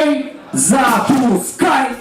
Ej, zapuskaj!